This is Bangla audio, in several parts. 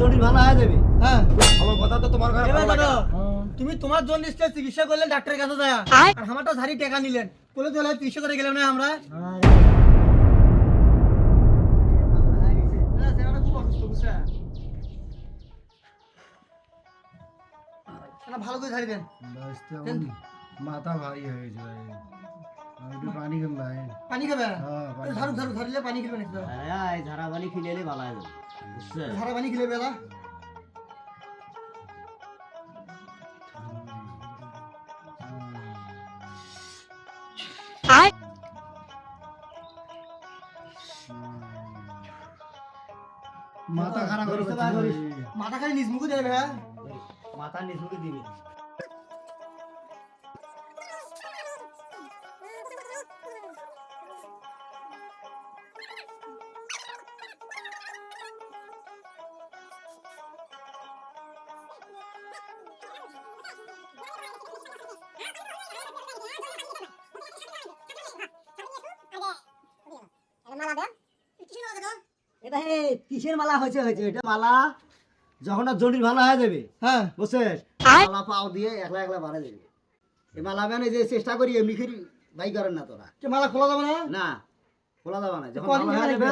জন্ডিস ভালো হয়ে যাবে। হ্যাঁ। আমার কথা তো তোমার ঘরে ভালো লাগে তুমি তোমার জন্ডিসটা চিকিৎসা করলেন ডাক্তারের কাছে যায়। আর আমারটা ঝাড়ি টাকা নিলেন। বলে চলে চিকিৎসা করে গেলাম না আমরা? না, ভালো করে ঝাড়ি দেন। মাথা ভারী হয়ে একটু পানি খাম ভাই। পানি খাবে? হ্যাঁ, ঝাড়ু ঝাড়ু ঝাড়িলে পানি খেলবে নাকি আরে ঝাড়া পানি খিলেলে ভালো হবে ঝাড়া পানি খেলে বেলা মাথা খারাপ করে বুঝতে পারিস? ফেলছে। মাথা খালি নিজ মুখে দেবে হ্যাঁ মাথা নিচুকে দিবি। এটা হে কিসের মালা হয়েছে হয়েছে? এটা মালা যখন আর ভালো হয়ে যাবে। হ্যাঁ। বুঝছিস? মালা পাও দিয়ে একলা একলা বাড়া যাবে। এই মালা মানে যে চেষ্টা করি এমনি করি বাই করেন না তোরা। কে মালা খোলা যাবে না? না খোলা যাবে না। যখন ভালো হয়ে যাবে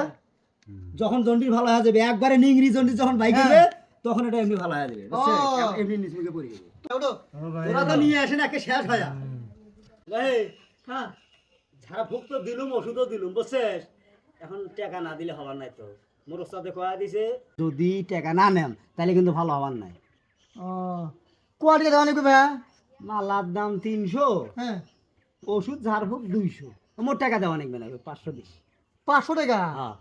যখন জন্ডিস ভালো হয়ে যাবে একবারে নিংরি জন্ডিস যখন বাইক হ্যাঁ। করবে তখন এটা এমনি ভালো হয়ে যাবে বুঝছিস? ও। এমনি পড়ে যাবে। তোরা তো নিয়ে আসেন একে শেষ হয়ে হ্যাঁ ঝাড়া তো দিলুম ওষুধও দিলুম বুঝছিস? এখন টাকা না দিলে হবার নাই তো। মোর সাথে কয়া দিছে যদি টাকা না নেন তাহলে কিন্তু ভালো হবার নাই। ও কোয়াটিকে দেওয়া লাগবে ভাইয়া? মালার দাম তিনশো হ্যাঁ। ওষুধ ঝাড় ফুক দুইশো। মোর টাকা দেওয়া লাগবে না পাঁচশো দিস পাঁচশো টাকা? হ্যাঁ।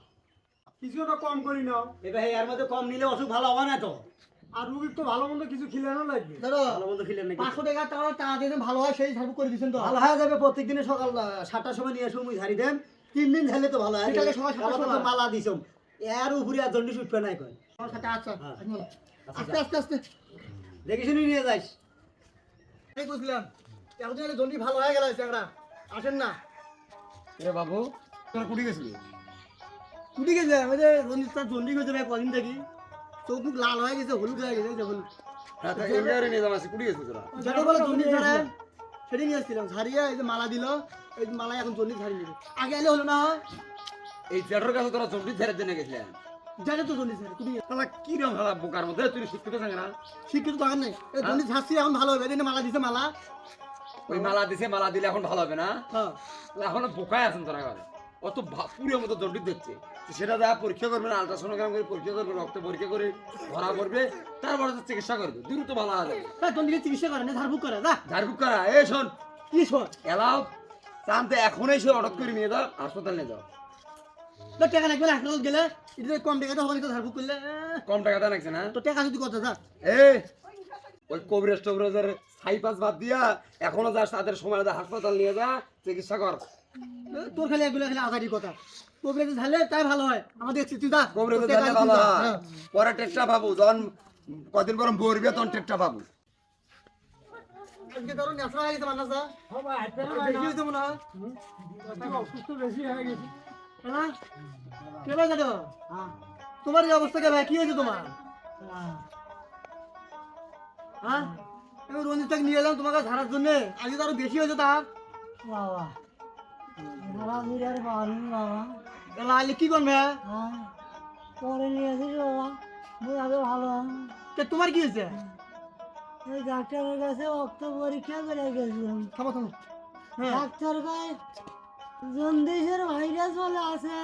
কিছু একটা কম করি না এবার এর মধ্যে কম নিলে অসুখ ভালো হবে না তো? আর রুগীর তো ভালো মন্দ কিছু খিলানো লাগবে। ভালো মন্দ খেলে নাকি? পাঁচশো টাকা টাকা টাকা দিয়ে ভালো হয় সেই সার্ভ করে দিচ্ছেন তো। ভালো হয়ে যাবে প্রত্যেক দিনে সকাল সাতটার সময় নিয়ে আসুন মুই ঝাড়ি দেন। তিন দিন ঝাড়লে তো ভালো তো সময়। মালা দিছম এর উপরে আর জন্ডিস উঠবে নাই কয় আমার সাথে। আস্তে আস্তে আস্তে। দেখে শুনে নিয়ে যাইস এই বুঝলাম এতদিন আগে জন্ডি ভালো হয়ে গেল চ্যাংরা আসেন না। এ বাবু তোর কুড়ি গেছিলি? টুটি গেছে আমাদের রঞ্জিত স্যার জন্ডি হয়েছে ভাই কদিন থেকে। চোখ মুখ লাল হয়ে গেছে হলুদ হয়ে গেছে এই যে হলুদ। হ্যাঁ তোরা? বলে ছাড়া নিয়ে এসেছিলাম ঝাড়িয়ে এই যে মালা দিল এই মালা এখন জন্ডি নিবে। আগে এলে হলো না। এই কাছে তোরা ছেড়ে জেনে গেছিলেন? জানে তো জন্ডি তুমি। তাহলে কি রকম খেলা বোকার মধ্যে? তুই শিক্ষিত থাকে না শিক্ষিত দরকার নেই। এই জন্ডি ঝাড়ছি এখন ভালো হবে। মালা দিছে মালা। ওই মালা দিছে মালা দিলে এখন ভালো হবে না? হ্যাঁ। এখন বোকায় আছেন তোরা ঘরে। অত পুরের মতো দণ্ডি দিচ্ছে সেটা যা পরীক্ষা করবেন আলট্রাসোনোগ্রাম করে পরীক্ষা করবে রক্ত পরীক্ষা করে ধরা করবে তারপরে তো চিকিৎসা করবে। দ্রুত ভালো হবে হ্যাঁ জন্ডিকে চিকিৎসা করে না ঝাড়ফুক করে যা। ঝাড়ফুক করা এ শোন। কি শোন? এলাও জানতে এখনই সে অর্ডার করে নিয়ে যাও হাসপাতাল নিয়ে যাও। তো টাকা লাগবে না হাসপাতাল গেলে? এটা কম টাকাতে হবে তো ঝাড়ফুক করলে কম টাকা দেন না। তো টাকা যদি কত যা। এ ওই কবিরাজ টবিরাজের সাইপাস বাদ দিয়া এখনও যাস তাদের সময় দা হাসপাতাল নিয়ে যা চিকিৎসা কর। তোর খালি এগুলো খালি আজারি কথা। ঝালে তাই ভালো হয়। আমাদের তুই কবিরাজ তুই ভালো হয়। হ্যাঁ। পরে টেকটা পাবো যখন কদিন পর তখন টেকটা পাবো আজকে ধরো নেশা হয়ে গেছে মানুষ বেশি হয়েছে মনে হয়। অসুস্থ বেশি হয়ে গেছে। হ্যাঁ কে ভাই দাদা তোমার এই অবস্থা কে ভাই? কি হয়েছে তোমার? হ্যাঁ। আমি রঞ্জিতটাকে নিয়ে এলাম তোমাকে ঝাড়ার জন্য। আজকে তো আরও বেশি হয়েছে তার। বাবা। বাবা বিরাট পারুন বাবা এলা আইলে কি করবে হ্যাঁ পরে নিয়ে এসেছি বাবা মুই আগে ভালো তে তোমার কি হয়েছে ওই ডাক্তারের কাছে রক্ত পরীক্ষা করে গেছিলাম থামো থামো হ্যাঁ ডাক্তার কয় জন্ডিসের ভাইরাস বলে আছে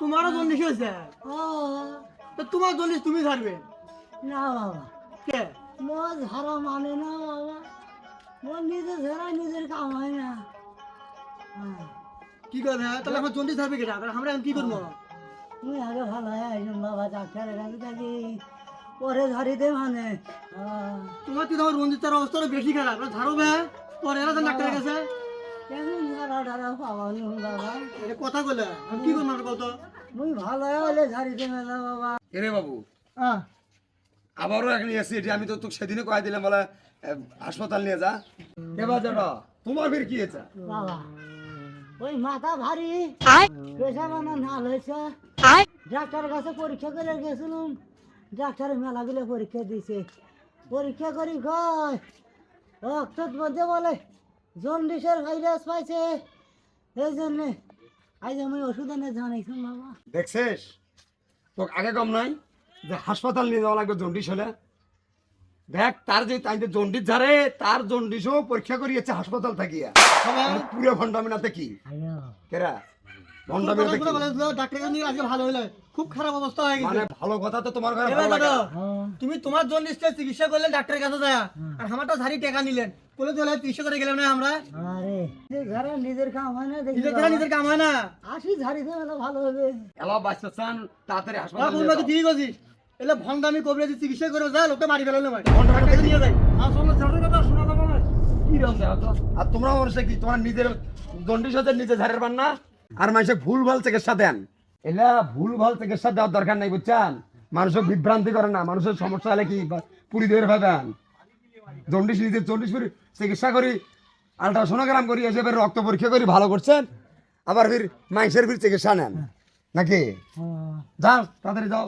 তোমারও জন্ডিস হয়েছে ও তো তোমার জন্ডিস তুমি ঝাড়বে না বাবা কে মোর ঝাড়া মানে না বাবা মোর নিজে ঝাড়া নিজের কাম হয় না হ্যাঁ কি হ্যাঁ? তাহলে আমার জন্ডিস কেটা? তাহলে আমরা এখন কি করব? তুমি আগে ভালো হয়ে বাবা ডাক্তারের কাছে থাকি পরে ঝাড়িতে মানে। হ্যাঁ তোমার তো তোমার রঞ্জিতার অবস্থা বেশি খারাপ। ঝাড়ো বে। পরে এরা তো ডাক্তারের কাছে পাবানি বাবা? এটা কথা বলে। আমি কি করব আর কত মুই ভালো হলে ঝাড়িতে মেলা বাবা। এরে বাবু। হ্যাঁ আবারও এক নিয়ে এসছি এটি আমি তো তোকে সেদিনে কয়ে দিলাম বলে এ, হাসপাতাল নিয়ে যা। এবার যারা তোমার ফের কি হয়েছে? বাবা। ওই মাথা ভারী। পেশা বানা নাল হয়েছে। ডাক্তারের কাছে পরীক্ষা করে গেছিলাম। ডাক্তারে মেলাগুলো পরীক্ষা দিছে পরীক্ষা করি কয় রক্তর মধ্যে বলে জন্ডিসের ভাইরাস পাইছে। এই জন্যে আজ আমি ওষুধ এনে জানাইছিলাম বাবা। দেখছিস? তো আগে কম নাই যে হাসপাতাল নিয়ে যাওয়া লাগবে জন্ডিস হলে। দেখ তার যে তাই যে জন্ডিস ঝাড়ে তার জন্ডিসও পরীক্ষা করিয়েছে হাসপাতাল থাকিয়া। মানে পুরো ভন্ডামিনাতে কি? কেরা? ভন্ডামিনাতে কি? ডাক্তার কাছে নিয়ে আজকে ভালো হইল। খুব খারাপ অবস্থা হয়ে মানে গেছে ভালো কথা তো তোমার ঘরে এবার ভালো লাগে। দাদা না। তুমি তোমার জন্ডিসটা চিকিৎসা করলেন ডাক্তারের কাছে যায় আর আমারটা ঝাড়ি টাকা নিলেন। বলে তো চিকিৎসা করে গেলাম না আমরা? আরে নিজের কাম হয় না নিজের দ্বারা নিজের কাম হয় না। আসি ঝাড়ি দিয়ে ভালো হবে। এলা বাচ্চা চান তাড়াতাড়ি হাসপাতাল। ঠিক আছিস এলে ভন্ডামি কবরে চিকিৎসা করে যা লোকে মারি ফেলালো ঝাড়ির কথা শোনা যাবে না। কি রকম আর তোমরা মানুষে কি তোমার নিজের জন্ডিস হচ্ছে নিজে ঝাড়ের পান না আর মানুষে ভুল ভালো চিকিৎসা দেন। এলা ভুল ভালো চিকিৎসা দেওয়ার দরকার নাই বুঝছেন? মানুষের বিভ্রান্তি করে না মানুষের সমস্যা হলে কি পুরি দিয়ে ভাবেন জন্ডিস নিজের জন্ডিস করি চিকিৎসা করি আলট্রাসোনোগ্রাম করি এসে রক্ত পরীক্ষা করি ভালো করছেন? আবার ফির মাংসের ফির চিকিৎসা নেন। নাকি? যাও তাড়াতাড়ি যাও।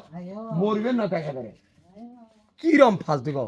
মরবেন না দেখা করে। কিরম ফাঁস গো